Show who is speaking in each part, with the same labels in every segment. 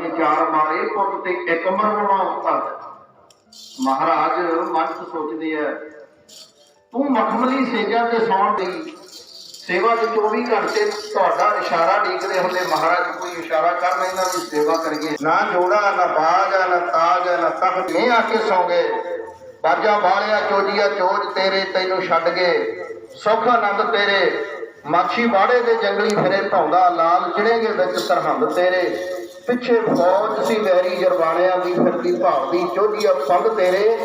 Speaker 1: ਦੇ ਚਾਰ ਮਾਰੇ ਪੁੱਤ ਤੇ ਇੱਕ ਮਰਵਾਉਣਾ ਉਸਤਾਦ ਮਹਾਰਾਜ ਮਨ ਸੋਚਦੇ ਆ, ਤੂੰ ਮਖਮਲੀ ਸੇਜਾਂ ਤੇ ਸੌਣ ਦੀ ਸੇਵਾ ਦੇ 24 ਘੰਟੇ ਤੁਹਾਡਾ ਇਸ਼ਾਰਾ ਡੀਕਦੇ ਹੁੰਦੇ। ਮਹਾਰਾਜ, ਕੋਈ ਇਸ਼ਾਰਾ ਕਰ ਲੈਂਦਾ ਵੀ ਸੇਵਾ ਕਰੀਏ। ਨਾ ਜੋੜਾ ਨਾ ਬਾਜ, ਨਾ ਤਾਜ, ਨਾ ਤਖਤ। ਨਹੀਂ ਆ ਕੇ ਸੌਂਗੇ। ਬਾਜਾ ਬਾਲਿਆ, ਚੋਜੀਆ ਚੋਜ ਤੇਰੇ, ਤੈਨੂੰ ਛੱਡ ਗਏ ਸੁਖ ਆਨੰਦ ਤੇਰੇ। ਮਾਛੀ ਬਾੜੇ ਦੇ ਜੰਗਲੀ ਫਿਰੇ ਭਾਉਂਦਾ ਲਾਲ ਚਿੜੇਗੇ ਵਿੱਚ ਸਰਹੰਦ ਤੇਰੇ। ਪਿੱਛੇ ਫੌਜ ਸੀ ਵੈਰੀ ਜਰਵਾਣਿਆਂ ਦੀ ਫਿਰਦੀ ਭਾਵਦੀ ਚੋਜੀਆ ਪੰਗ ਤੇਰੇ।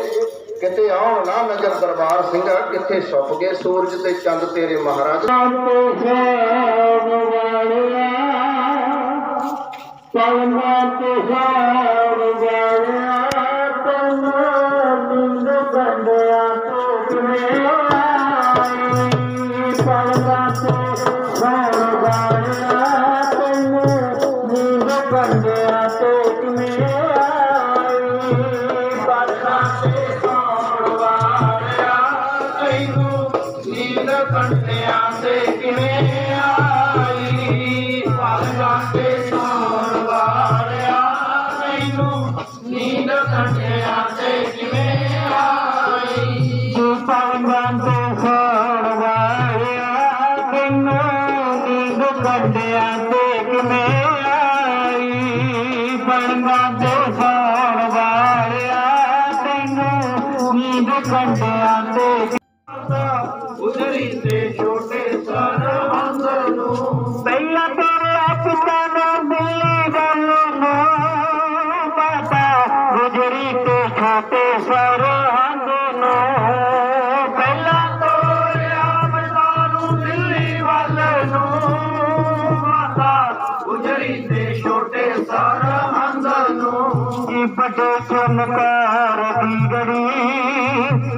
Speaker 1: ਕਿਤੇ ਆਉਣ ਨਾ ਨਜ਼ਰ ਦਰਬਾਰ ਸਿੰਘਾ, ਕਿੱਥੇ ਸੁੱਕ ਗਏ ਸੂਰਜ ਤੇ ਚੰਦ ਤੇਰੇ ਮਹਾਰਾਜ।
Speaker 2: ਕੰਟਿਆਂ ਤੇ ਕਿਵੇਂ ਆਈ ਪਾਲਾਂ ਤੇ ਸੌਣ ਵਾਲਿਆ ਮੈਨੂੰ ਨੀਂਦ ਕੰਟਿਆਂ ਤੇ ਕਿਵੇਂ ਆਈ?
Speaker 3: ਪਾਵਾਂ ਤੋਂ ਸੋਣ ਵਾਲਿਆ ਤੈਨੂੰ ਨੀਂਦ ਕੱਢਿਆ ਤੇ ਕਿਵੇਂ ਆਈ? ਪਾਵਾਂ ਤੋਂ ਸੋਣ ਵਾਲਿਆ ਤੈਨੂੰ ਨੀਂਦ ਕੱਢਿਆ ਤੇ
Speaker 2: ਉਜਰੀ ਤੇ ਛੋਟੇ ਸਰਹੰਦ
Speaker 3: ਤੇ ਛੋਟੇ ਸਰਹੰਦ ਨੂੰ। ਜੀ ਵੱਡੇ ਚਮਕਾਰ ਦੀ ਗੜੀ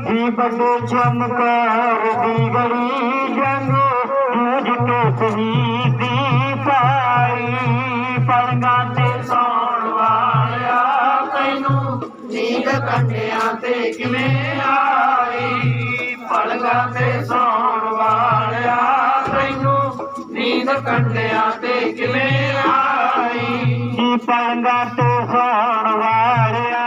Speaker 3: ਜੀ ਵੱਡੇ ਚਮਕਾਰ ਦੀ ਗੜੀ ਜੰਗ ਜੂਝ ਕੇ ਸ਼ਹੀਦੀ ਪਾਈ। ਪਲੰਗਾਂ ਤੇ
Speaker 2: ਸੌਣ ਵਾਲਿਆ ਤੈਨੂੰ, ਨੀਂਦ ਕੰਡਿਆਂ ਤੇ ਕਿਵੇਂ ਆਈ? ਪਲਗਾਂ ਤੇ ਸੌਣ ਵਾਲਿਆ ਤੈਨੂੰ, ਨੀਂਦ ਕੰਡਿਆਂ ਤੇ ਕਿਵੇਂ ਆਈ
Speaker 3: ਪਲੰਗਾਂ ਤੇ ਸੌਣ ਵਾਰਿਆ,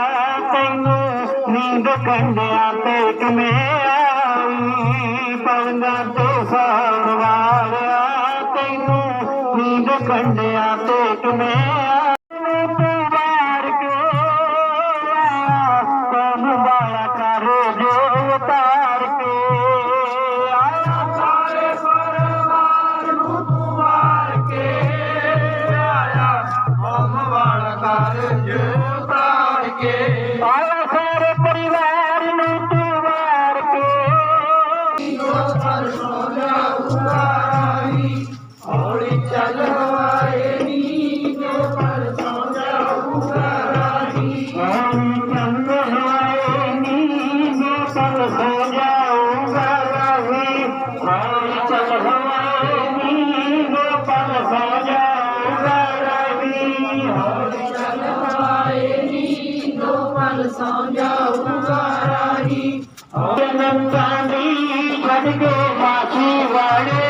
Speaker 3: ਤੈਨੂੰ ਨੀਂਦ ਕੰਡਿਆਂ ਤੇ ਕਿਵੇਂ ਆਈ? ਪਲੰਗਾਂ ਤੇ ਸੌਣ ਵਾਲਿਆ ਤੈਨੂੰ ਨੀਂਦ ਕੰਡਿਆ ਤੇ ਕਿਵੇਂ
Speaker 2: जाऊंगा
Speaker 3: राही और नंदानी घर के माखी वाले